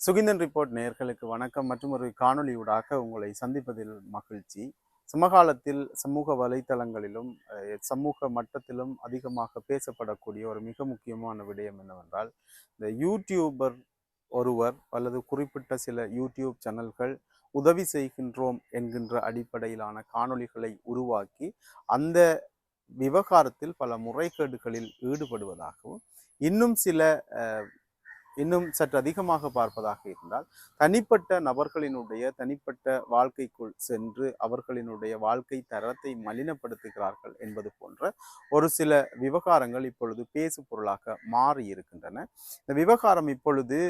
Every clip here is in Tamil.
சுகிந்தன் ரிப்போர்ட் நேர்களுக்கு வணக்கம். மற்றும் ஒரு காணொலியூடாக உங்களை சந்திப்பதில் மகிழ்ச்சி. சமகாலத்தில் சமூக வலைத்தளங்களிலும் சமூக மட்டத்திலும் அதிகமாக பேசப்படக்கூடிய ஒரு மிக முக்கியமான விடயம் என்னவென்றால் இந்த யூடியூபர் ஒருவர் அல்லது குறிப்பிட்ட சில யூடியூப் சேனல்கள் உதவி செய்கின்றோம் என்கின்ற அடிப்படையிலான காணொளிகளை உருவாக்கி அந்த விவகாரத்தில் பல முறைகேடுகளில் ஈடுபடுவதாகவும் இன்னும் சில இன்னும் சற்று அதிகமாக பார்ப்பதாக இருந்தால் தனிப்பட்ட நபர்களினுடைய தனிப்பட்ட வாழ்க்கைக்குள் சென்று அவர்களினுடைய வாழ்க்கை தரத்தை மலினப்படுத்துகிறார்கள் என்பது போன்ற ஒரு சில விவகாரங்கள் இப்பொழுது பேசு பொருளாக மாறி இருக்கின்றன. இந்த விவகாரம் இப்பொழுது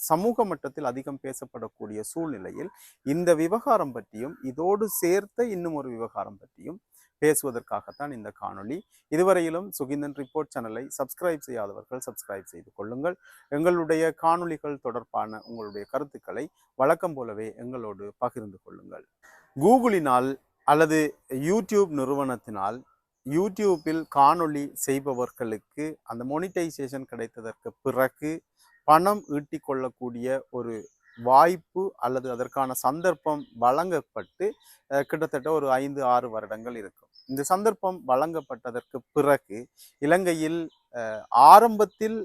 சமூக மட்டத்தில் அதிகம் பேசப்படக்கூடிய சூழ்நிலையில் இந்த விவகாரம் பற்றியும் இதோடு சேர்த்த இன்னும் ஒரு விவகாரம் பற்றியும் பேசுவதற்காகத்தான் இந்த காணொளி. இதுவரையிலும் சுகிந்தன் ரிப்போர்ட் சேனலை சப்ஸ்கிரைப் செய்யாதவர்கள் சப்ஸ்கிரைப் செய்து கொள்ளுங்கள். எங்களுடைய காணொளிகள் தொடர்பான உங்களுடைய கருத்துக்களை வழக்கம் போலவே எங்களோடு பகிர்ந்து கொள்ளுங்கள். கூகுளினால் அல்லது யூடியூப் நிறுவனத்தினால் யூடியூப்பில் காணொளி செய்பவர்களுக்கு அந்த மொனிட்டைசேஷன் கிடைத்ததற்கு பிறகு பணம் ஈட்டிக்கொள்ளக்கூடிய ஒரு வாய்ப்பு அல்லது அதற்கான சந்தர்ப்பம் வழங்கப்பட்டு கிட்டத்தட்ட ஒரு ஐந்து ஆறு வருடங்கள் இருக்கும். இந்த சந்தர்ப்பம் வழங்கப்பட்டதற்கு பிறகு இலங்கையில் ஆரம்பத்தில்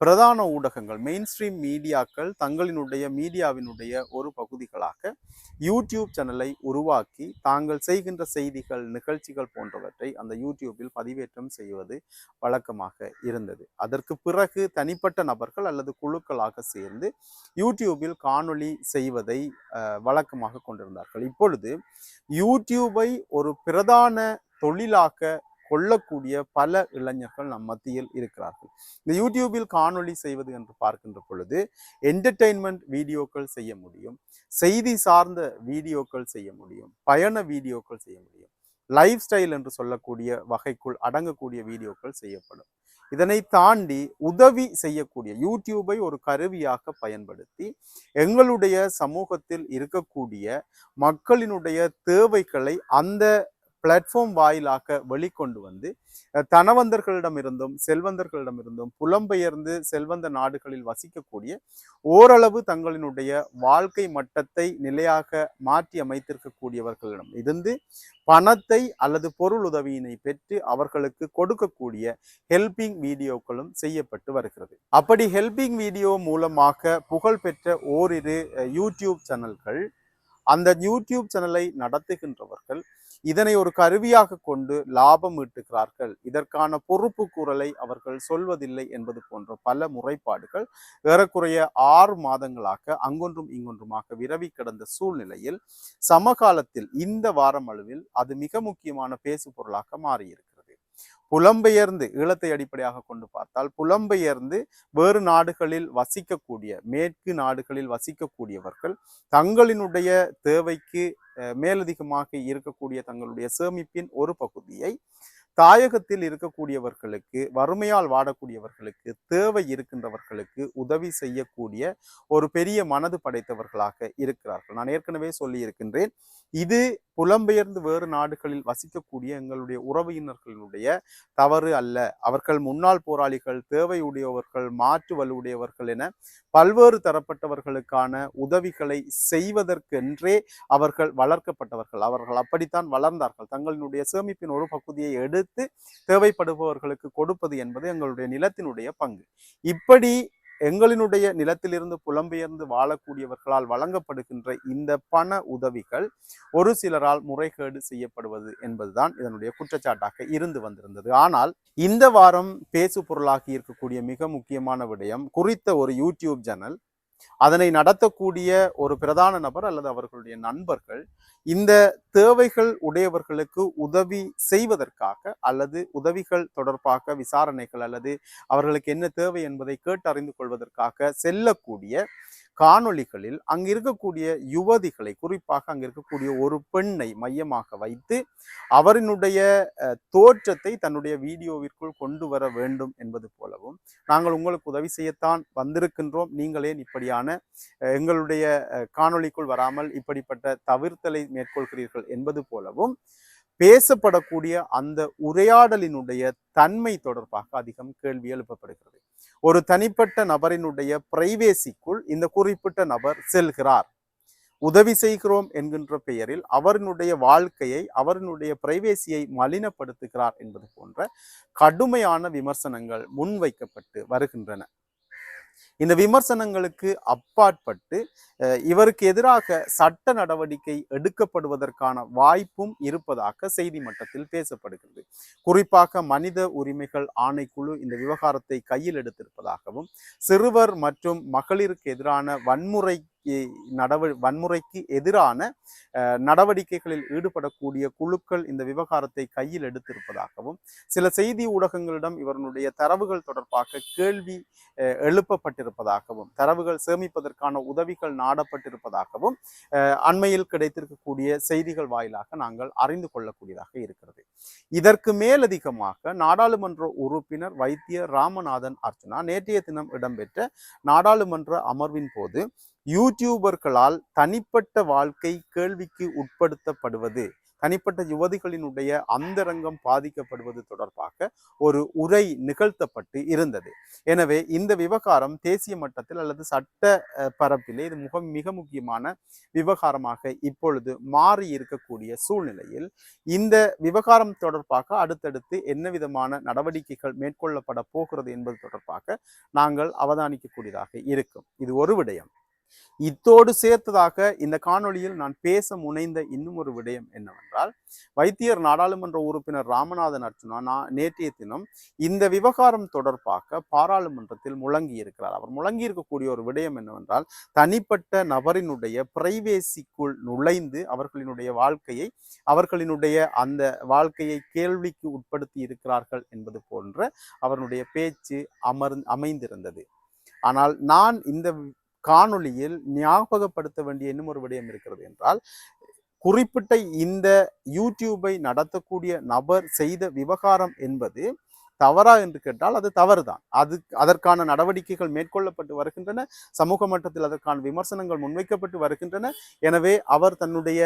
பிரதான ஊடகங்கள் மெயின் ஸ்ட்ரீம் மீடியாக்கள் தங்களினுடைய மீடியாவினுடைய ஒரு பகுதிகளாக யூடியூப் சேனலை உருவாக்கி தாங்கள் செய்கின்ற செய்திகள் நிகழ்ச்சிகள் போன்றவற்றை அந்த யூடியூப்பில் பதிவேற்றம் செய்வது வழக்கமாக இருந்தது. அதற்கு பிறகு தனிப்பட்ட நபர்கள் அல்லது குழுக்களாக சேர்ந்து யூடியூபில் காணொளி செய்வதை வழக்கமாக கொண்டிருந்தார்கள். இப்பொழுது யூடியூபை ஒரு பிரதான தொழிலாக கொள்ளக்கூடிய பல இளைஞர்கள் நம் மத்தியில் இருக்கிறார்கள். இந்த யூடியூபில் காணொளி செய்வது என்று பார்க்கின்ற பொழுது என்டர்டெயின்மெண்ட் வீடியோக்கள் செய்ய முடியும் செய்தி சார்ந்த வீடியோக்கள் செய்ய முடியும் பயண வீடியோக்கள் செய்ய முடியும் லைஃப் ஸ்டைல் என்று சொல்லக்கூடிய வகைக்குள் அடங்கக்கூடிய வீடியோக்கள் செய்யப்படும். இதனை தாண்டி உதவி செய்யக்கூடிய யூடியூபை ஒரு கருவியாக பயன்படுத்தி எங்களுடைய சமூகத்தில் இருக்கக்கூடிய மக்களினுடைய தேவைகளை அந்த பிளாட்ஃபார்ம் வாயிலாக வெளிக்கொண்டு வந்து தனவந்தர்களிடமிருந்தும் செல்வந்தர்களிடமிருந்தும் புலம்பெயர்ந்து செல்வந்த நாடுகளில் வசிக்கக்கூடிய ஓரளவு தங்களினுடைய வாழ்க்கை மட்டத்தை நிலையாக மாற்றி அமைத்திருக்கக்கூடியவர்களிடம் இருந்து பணத்தை அல்லது பொருள் உதவியினை பெற்று அவர்களுக்கு கொடுக்கக்கூடிய ஹெல்பிங் வீடியோக்களும் செய்யப்பட்டு வருகிறது. அப்படி ஹெல்பிங் வீடியோ மூலமாக புகழ்பெற்ற ஓரிரு யூடியூப் சேனல்கள் அந்த யூடியூப் சேனலை நடத்துகின்றவர்கள் இதனை ஒரு கருவியாக கொண்டு லாபம் ஈட்டுகிறார்கள். இதற்கான பொறுப்பு கூறலை அவர்கள் சொல்வதில்லை என்பது போன்ற பல முறைப்பாடுகள் ஏறக்குறைய ஆறு மாதங்களாக அங்கொன்றும் இங்கொன்றுமாக விரவி கிடந்த சூழ்நிலையில் சமகாலத்தில் இந்த வாரம் அளவில் அது மிக முக்கியமான பேசு பொருளாக மாறியிருக்கு. புலம்பெயர்ந்து ஈழத்தை அடிப்படையாக கொண்டு பார்த்தால் புலம்பெயர்ந்து வேறு நாடுகளில் வசிக்கக்கூடிய மேற்கு நாடுகளில் வசிக்கக்கூடியவர்கள் தங்களினுடைய தேவைக்கு அஹ், மேலதிகமாக இருக்கக்கூடிய தங்களுடைய சேமிப்பின் ஒரு பகுதியை தாயகத்தில் இருக்கக்கூடியவர்களுக்கு வறுமையால் வாடக்கூடியவர்களுக்கு தேவை இருக்கின்றவர்களுக்கு உதவி செய்யக்கூடிய ஒரு பெரிய மனது படைத்தவர்களாக இருக்கிறார்கள். நான் ஏற்கனவே சொல்லி இருக்கின்றேன் இது புலம்பெயர்ந்து வேறு நாடுகளில் வசிக்கக்கூடிய எங்களுடைய உறவினர்களுடைய தவறு அல்ல. அவர்கள் முன்னாள் போராளிகள் தேவையுடையவர்கள் மாற்று வலுவுடையவர்கள் என பல்வேறு தரப்பட்டவர்களுக்கான உதவிகளை செய்வதற்கென்றே அவர்கள் வளர்க்கப்பட்டவர்கள். அவர்கள் அப்படித்தான் வளர்ந்தார்கள். தங்களினுடைய சேமிப்பின் ஒரு பகுதியை அடுத்து தேவைப்படுபவர்களுக்கு கொடுப்பது என்பது எங்களுடைய நிலத்தினுடைய பங்கு. இப்படி எங்களினுடைய நிலத்திலிருந்து புலம்பெயர்ந்து வாழக்கூடியவர்களால் வழங்கப்படுகின்ற இந்த பண உதவிகள் ஒரு சிலரால் முறைகேடு செய்யப்படுவது என்பதுதான் இதனுடைய குற்றச்சாட்டாக இருந்து வந்திருந்தது. ஆனால் இந்த வாரம் பேசு பொருளாகி இருக்கக்கூடிய மிக முக்கியமான விடயம் குறித்த ஒரு யூடியூப் சேனல் அதனை நடத்தக்கூடிய ஒரு பிரதான நபர் அல்லது அவர்களுடைய நண்பர்கள் இந்த தேவைகள் உடையவர்களுக்கு உதவி செய்வதற்காக அல்லது உதவிகள் தொடர்பாக விசாரணைகள் அல்லது அவர்களுக்கு என்ன தேவை என்பதை கேட்டறிந்து கொள்வதற்காக செல்லக்கூடிய காணொளிகளில் அங்கு இருக்கக்கூடிய யுவதிகளை குறிப்பாக அங்கு இருக்கக்கூடிய ஒரு பெண்ணை மையமாக வைத்து அவரினுடைய தோற்றத்தை தன்னுடைய வீடியோவிற்குள் கொண்டு வர வேண்டும் என்பது போலவும் நாங்கள் உங்களுக்கு உதவி செய்யத்தான் வந்திருக்கின்றோம். நீங்களே இப்படியான எங்களுடைய காணொளிக்குள் வராமல் இப்படிப்பட்ட தவிர்த்தலை மேற்கொள்கிறீர்கள் என்பது போலவும் பேசப்படக்கூடிய அந்த உரையாடலினுடைய தன்மை தொடர்பாக அதிகம் கேள்வி எழுப்பப்படுகிறது. ஒரு தனிப்பட்ட நபரினுடைய பிரைவேசிக்குள் இந்த குறிப்பிட்ட நபர் செல்கிறார். உதவி செய்கிறோம் என்கின்ற பெயரில் அவரினுடைய வாழ்க்கையை அவரினுடைய பிரைவேசியை மலினப்படுத்துகிறார் என்பது போன்ற கடுமையான விமர்சனங்கள் முன்வைக்கப்பட்டு வருகின்றன. இந்த விமர்சனங்களுக்கு அப்பாற்பட்டு இவருக்கு எதிராக சட்ட நடவடிக்கை எடுக்கப்படுவதற்கான வாய்ப்பும் இருப்பதாக செய்தி மட்டத்தில் பேசப்படுகிறது. குறிப்பாக மனித உரிமைகள் ஆணைக்குழு இந்த விவகாரத்தை கையில் எடுத்திருப்பதாகவும் சிறுவர் மற்றும் மகளிருக்கு எதிரான வன்முறை நடவ வன்முறைக்கு எதிரான நடவடிக்கைகளில் ஈடுபடக்கூடிய குழுக்கள் இந்த விவகாரத்தை கையில் எடுத்திருப்பதாகவும் சில செய்தி ஊடகங்களிடம் இவர்களுடைய தரவுகள் தொடர்பாக கேள்வி அஹ், எழுப்பப்பட்டிருப்பதாகவும் தரவுகள் சேமிப்பதற்கான உதவிகள் நாடப்பட்டிருப்பதாகவும் அஹ், அண்மையில் கிடைத்திருக்கக்கூடிய செய்திகள் வாயிலாக நாங்கள் அறிந்து கொள்ளக்கூடியதாக இருக்கிறது. இதற்கு மேலதிகமாக நாடாளுமன்ற உறுப்பினர் வைத்தியர் ராமநாதன் அர்ச்சனா நேற்றைய தினம் இடம்பெற்ற நாடாளுமன்ற அமர்வின் போது யூடியூபர்களால் தனிப்பட்ட வாழ்க்கை கேள்விக்கு உட்படுத்தப்படுவது தனிப்பட்ட யுவதிகளினுடைய அந்தரங்கம் பாதிக்கப்படுவது தொடர்பாக ஒரு உரை நிகழ்த்தப்பட்டு இருந்தது. எனவே இந்த விவகாரம் தேசிய மட்டத்தில் அல்லது சட்ட பரப்பிலே இது முக மிக முக்கியமான விவகாரமாக இப்பொழுது மாறி இருக்கக்கூடிய சூழ்நிலையில் இந்த விவகாரம் தொடர்பாக அடுத்தடுத்து என்ன விதமான நடவடிக்கைகள் மேற்கொள்ளப்பட போகிறது என்பது தொடர்பாக நாங்கள் அவதானிக்கக்கூடியதாக இருக்கும். இது ஒரு விடயம். இத்தோடு சேர்த்ததாக இந்த காணொளியில் நான் பேச முனைந்த இன்னும் ஒரு விடயம் என்னவென்றால் வைத்தியர் நாடாளுமன்ற உறுப்பினர் ராமநாதன் அர்ச்சுனா நான் நேற்றைய தினம் இந்த விவகாரம் தொடர்பாக பாராளுமன்றத்தில் முழங்கி இருக்கிறார். அவர் முழங்கி இருக்கக்கூடிய ஒரு விடயம் என்னவென்றால் தனிப்பட்ட நபரினுடைய பிரைவேசிக்குள் நுழைந்து அவர்களினுடைய வாழ்க்கையை அவர்களினுடைய அந்த வாழ்க்கையை கேள்விக்கு உட்படுத்தி இருக்கிறார்கள் என்பது போன்ற அவருடைய பேச்சு அமர் அமைந்திருந்தது. ஆனால் நான் இந்த காணொளியில் ஞாபகப்படுத்த வேண்டிய இன்னும் ஒரு விடயம் இருக்கிறது என்றால் குறிப்பிட்ட இந்த யூடியூபை நடத்தக்கூடிய நபர் செய்த விவகாரம் என்பது தவறா என்று கேட்டால் அது தவறுதான். அது அதற்கான நடவடிக்கைகள் மேற்கொள்ளப்பட்டு வருகின்றன சமூக மட்டத்தில் அதற்கான விமர்சனங்கள் முன்வைக்கப்பட்டு வருகின்றன. எனவே அவர் தன்னுடைய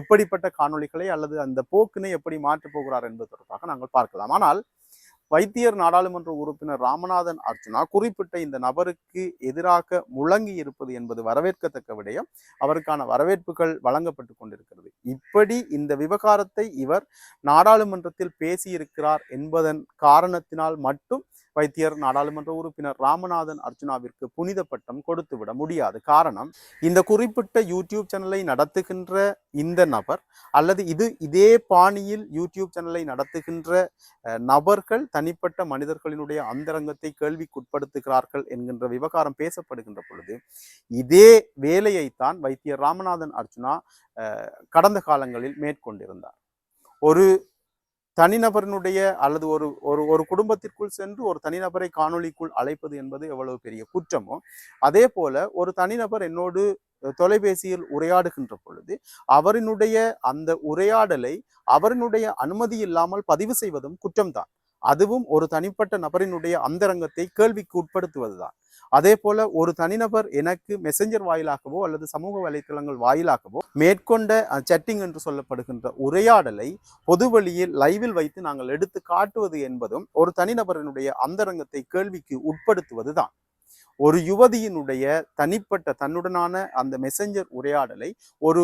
எப்படிப்பட்ட காணொளிகளை அல்லது அந்த போக்கினை எப்படி மாற்றப் போகிறார் என்பது தொடர்பாக நாங்கள் பார்க்கலாம். ஆனால் வைத்தியர் நாடாளுமன்ற உறுப்பினர் ராமநாதன் அர்ச்சனா குறிப்பிட்ட இந்த நபருக்கு எதிராக முழங்கி இருப்பது என்பது வரவேற்கத்தக்க விடயம். அவருக்கான வரவேற்புகள் வழங்கப்பட்டு கொண்டிருக்கிறது. இப்படி இந்த விவகாரத்தை இவர் நாடாளுமன்றத்தில் பேசியிருக்கிறார் என்பதன் காரணத்தினால் மட்டும் வைத்தியர் நாடாளுமன்ற உறுப்பினர் ராமநாதன் அர்ஜுனாவிற்கு புனித பட்டம் கொடுத்துவிட முடியாது. காரணம் இந்த குறிப்பிட்ட யூடியூப் சேனலை நடத்துகின்ற இந்த நபர் அல்லது இது இதே பாணியில் யூடியூப் சேனலை நடத்துகின்ற நபர்கள் தனிப்பட்ட மனிதர்களினுடைய அந்தரங்கத்தை கேள்விக்குட்படுத்துகிறார்கள் என்கின்ற விவகாரம் பேசப்படுகின்ற பொழுது இதே வேலையைத்தான் வைத்தியர் ராமநாதன் அர்ஜுனா கடந்த காலங்களில் மேற்கொண்டிருந்தார். ஒரு தனிநபரினுடைய அல்லது ஒரு ஒரு ஒரு குடும்பத்திற்குள் சென்று ஒரு தனிநபரை காணொளிக்குள் அழைப்பது என்பது எவ்வளவு பெரிய குற்றமோ அதே போல ஒரு தனிநபர் என்னோடு தொலைபேசியில் உரையாடுகின்ற பொழுது அவரினுடைய அந்த உரையாடலை அவரினுடைய அனுமதி இல்லாமல் பதிவு செய்வதும் குற்றம்தான். அதுவும் ஒரு தனிப்பட்ட நபரினுடைய அந்தரங்கத்தை கேள்விக்கு உட்படுத்துவதுதான். அதே போல ஒரு தனிநபர் எனக்கு மெசஞ்சர் வாயிலாகவோ அல்லது சமூக வலைத்தளங்கள் வாயிலாகவோ மேற்கொண்ட சட்டிங் என்று சொல்லப்படுகின்ற உரையாடலை பொதுவெளியில் லைவில் வைத்து நாங்கள் எடுத்து காட்டுவது என்பதும் ஒரு தனிநபரினுடைய அந்தரங்கத்தை கேள்விக்கு உட்படுத்துவதுதான். ஒரு யுவதியினுடைய தனிப்பட்ட தன்னுடனான அந்த மெசஞ்சர் உரையாடலை ஒரு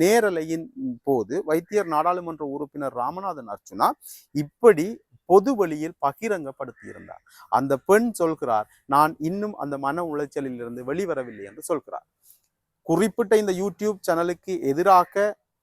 நேரலையின் போது வைத்தியர் நாடாளுமன்ற உறுப்பினர் ராமநாதன் அர்ச்சுனா இப்படி பொது வழியில் பகிரங்கப்படுத்தியிருந்தார். அந்த பெண் சொல்கிறார் நான் இன்னும் அந்த மன உளைச்சலில் இருந்து வெளிவரவில்லை என்று சொல்கிறார். குறிப்பிட்ட இந்த யூடியூப் சேனலுக்கு எதிராக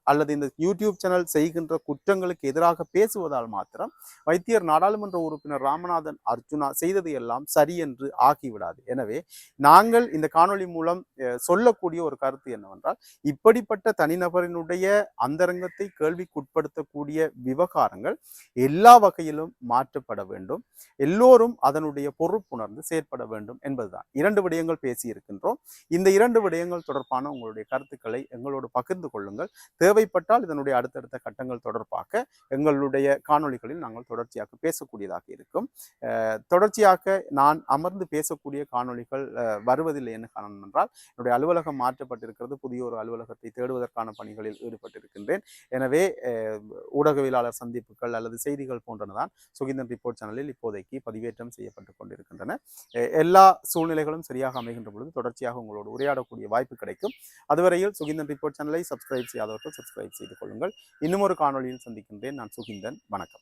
அல்லது இந்த யூடியூப் சேனல் செய்கின்ற குற்றங்களுக்கு எதிராக பேசுவதால் மாத்திரம் வைத்தியர் நாடாளுமன்ற உறுப்பினர் ராமநாதன் அர்ஜுனா செய்தது எல்லாம் சரி என்று ஆகிவிடாது. எனவே நாங்கள் இந்த காணொளி மூலம் அஹ், சொல்லக்கூடிய ஒரு கருத்து என்னவென்றால் இப்படிப்பட்ட தனிநபரினுடைய அந்தரங்கத்தை கேள்விக்குட்படுத்தக்கூடிய விவகாரங்கள் எல்லா வகையிலும் மாற்றப்பட வேண்டும். எல்லோரும் அதனுடைய பொறுப்புணர்ந்து செயற்பட வேண்டும் என்பதுதான். இரண்டு விடயங்கள் பேசி இருக்கின்றோம் இந்த இரண்டு விடயங்கள் தொடர்பான உங்களுடைய கருத்துக்களை எங்களோடு பகிர்ந்து கொள்ளுங்கள். தேவைப்பட்டால் இதனுடைய அடுத்தடுத்த கட்டங்கள் தொடர்பாக எங்களுடைய காணொளிகளில் நாங்கள் தொடர்ச்சியாக பேசக்கூடியதாக இருக்கும். தொடர்ச்சியாக நான் அமர்ந்து பேசக்கூடிய காணொளிகள் வருவதில்லை என்ன காரணம் என்றால் என்னுடைய அலுவலகம் மாற்றப்பட்டிருக்கிறது புதிய ஒரு அலுவலகத்தை தேடுவதற்கான பணிகளில் ஈடுபட்டிருக்கின்றேன். எனவே ஊடகவியலாளர் சந்திப்புகள் அல்லது செய்திகள் போன்றன தான் சுகிந்தன் ரிப்போர்ட் சேனலில் இப்போதைக்கு பதிவேற்றம் செய்யப்பட்டு கொண்டிருக்கின்றன. எல்லா சூழ்நிலைகளும் சரியாக அமைகின்ற பொழுது தொடர்ச்சியாக உங்களோடு உரையாடக்கூடிய வாய்ப்பு கிடைக்கும். அதுவரையில் சுகிந்தன் ரிப்போர்ட் சேனலை சப்ஸ்கிரைப் செய்யாதவர்கள் சப்ஸ்கிரைப் செய்து கொள்ளுங்கள். இன்னும் ஒரு காணொளியில் சந்திக்கின்றேன். நான் சுகிந்தன். வணக்கம்.